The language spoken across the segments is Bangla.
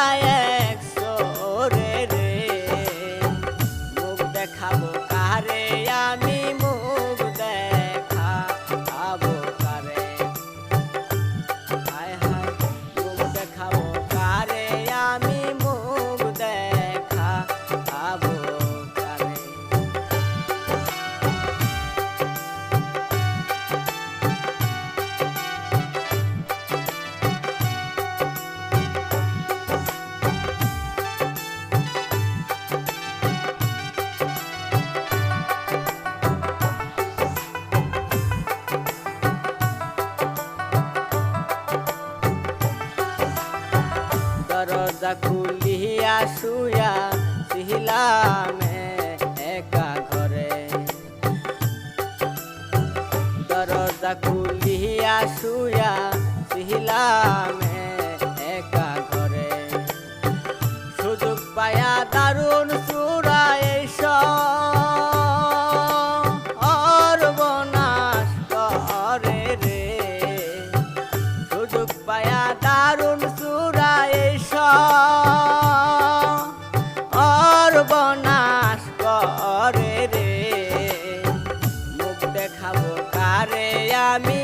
आया দরজা খুলিয়া শুয়া ছিলাম একা ঘরে দরজা খুলিয়া শুয়া ছিলাম একা ঘরে সুযোগ পায়া দারুণ সু তারে আমি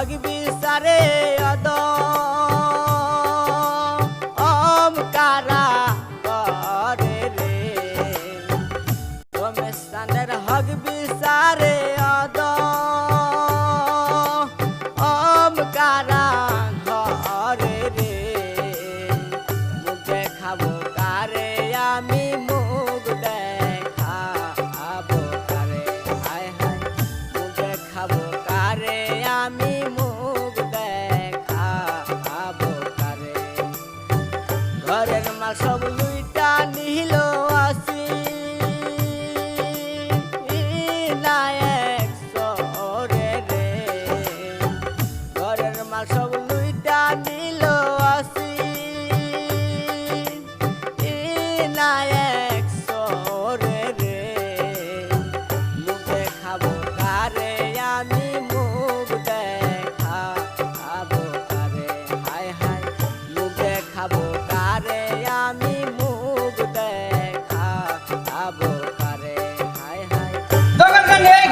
থাকবে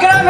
கிராம